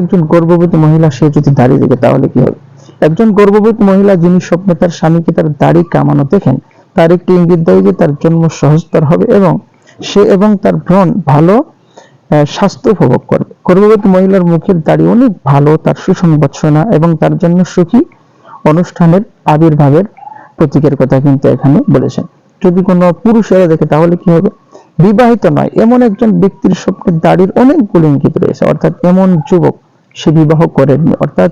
একজন গর্ভবতী মহিলা, সে যদি দাড়ি দেখে, তাহলে কি হবে? একজন গর্ভবতী মহিলা যিনি স্বপ্নে তার স্বামীকে তার দাড়ি কামানো দেখেন, তার একটি ইঙ্গিত দেয় যে তার জন্ম সহজতর হবে এবং সে এবং তার ভ্রণ ভালো স্বাস্থ্য উপভোগ করবে। গর্ভবতী মহিলার মুখের দাড়ি অনেক ভালো, তার সুসংবাদ শোনা এবং তার জন্য সুখী অনুষ্ঠানের আবির্ভাবের প্রতীকের কথা কিন্তু এখানে বলেছেন। যদি কোনো পুরুষেরা দেখে, তাহলে কি হবে? বিবাহিত নয়, এমন একজন ব্যক্তির স্বপ্নের দাড়ির অনেকগুলো ইঙ্গিত রয়েছে। অর্থাৎ এমন যুবক সে বিবাহ করেননি। অর্থাৎ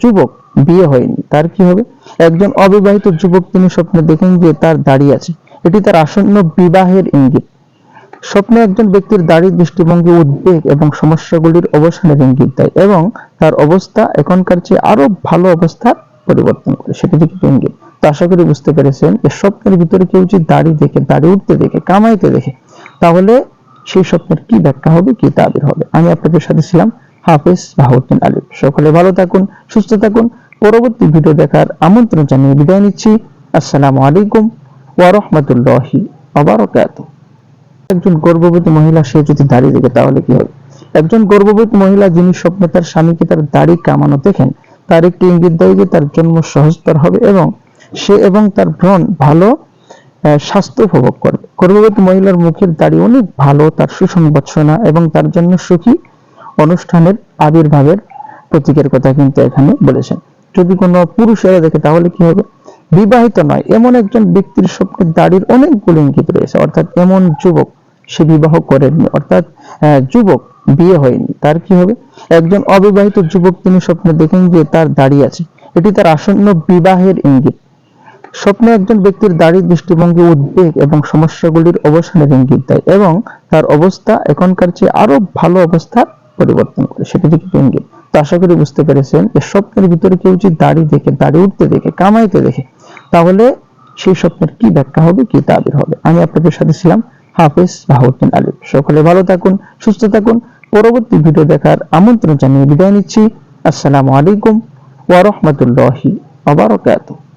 যুবক বিয়ে হয়নি। তার কি হবে? একজন অবিবাহিত যুবক তিনি স্বপ্নে দেখেন যে তার দাড়ি আছে। এটি তার আসন্ন বিবাহের ইঙ্গিত। স্বপ্নে একজন ব্যক্তির দাড়ির দৃষ্টিভঙ্গি, উদ্বেগ এবং সমস্যাগুলির অবসানের ইঙ্গিত দেয় এবং তার অবস্থা এখনকার চেয়ে আরও ভালো অবস্থার পরিবর্তন করে। সেটি থেকে ইঙ্গিত। তো আশা করি বুঝতে পেরেছেন যে স্বপ্নের ভিতরে কেউ যদি দাড়ি দেখে, দাড়ি উঠতে দেখে, কামাইতে দেখে, তাহলে সেই স্বপ্নের কি ব্যাখ্যা হবে, কি তাবির হবে? আমি আপনাদের সাথে ছিলাম হাফেজ বাহাউদ্দিন আলিফ সকলে ভালো থাকুন, সুস্থ থাকুন। পরবর্তী ভিডিও দেখার আমন্ত্রণ জানিয়ে বিদায় নিচ্ছি। আসসালামু আলাইকুম ওয়া রাহমাতুল্লাহি ওয়া বারাকাতুহু। একজন গর্ভবতী মহিলা, সে যদি দাড়ি দেখে তাহলে কি হবে? একজন গর্ভবতী মহিলা, যিনি স্বপ্নে তার স্বামীকে তার দাড়ি কামানো দেখেন, তার একটি ইঙ্গিত দেয় যে তার জন্ম সহজতর হবে এবং সে এবং তার ভ্রণ ভালো স্বাস্থ্য উপভোগ করবে। গর্ভবতী মহিলার মুখের দাড়ি অনেক ভালো, তার সুসংবাদ শোনা এবং তার জন্য সুখী। অনুষ্ঠানের আবির্ভাবের প্রতীকের কথা কিন্তু এখানে বলেছেন। যদি কোনো পুরুষেরা দেখে, তাহলে কি হবে? বিবাহিত নয়, এমন একজন ব্যক্তির স্বপ্নের দাড়ির অনেকগুলো ইঙ্গিত রয়েছে। অর্থাৎ এমন যুবক সে বিবাহ করেননি, অর্থাৎ যুবক বিয়ে হয়নি, তার কি হবে? একজন অবিবাহিত যুবক তিনি স্বপ্নে দেখেন যে তার দাড়ি আছে। এটি তার আসন্ন বিবাহের ইঙ্গিত। স্বপ্নে একজন ব্যক্তির দাড়ির দৃষ্টিভঙ্গি, উদ্বেগ এবং সমস্যাগুলির অবসানের ইঙ্গিত দেয় এবং তার অবস্থা এখনকার চেয়ে আরও ভালো অবস্থার পরিবর্তন করে, সেটি থেকে ইঙ্গিত তো আশা করি বুঝতে পেরেছেন যে স্বপ্নের ভিতরে কেউ যদি দাড়ি দেখে দাড়ি উঠতে দেখে, কামাইতে দেখে, তাহলে সেই স্বপ্নের কি ব্যাখ্যা হবে, কি তাবির হবে? আমি আপনাদের সাথে ছিলাম হাফেজ বাহাউদ্দিন আলিফ সকলে ভালো থাকুন, সুস্থ থাকুন। পরবর্তী ভিডিও দেখার আমন্ত্রণ জানিয়ে বিদায় নিচ্ছি। আসসালামু আলাইকুম ওয়া রাহমাতুল্লাহি ওয়া বারাকাতুহু।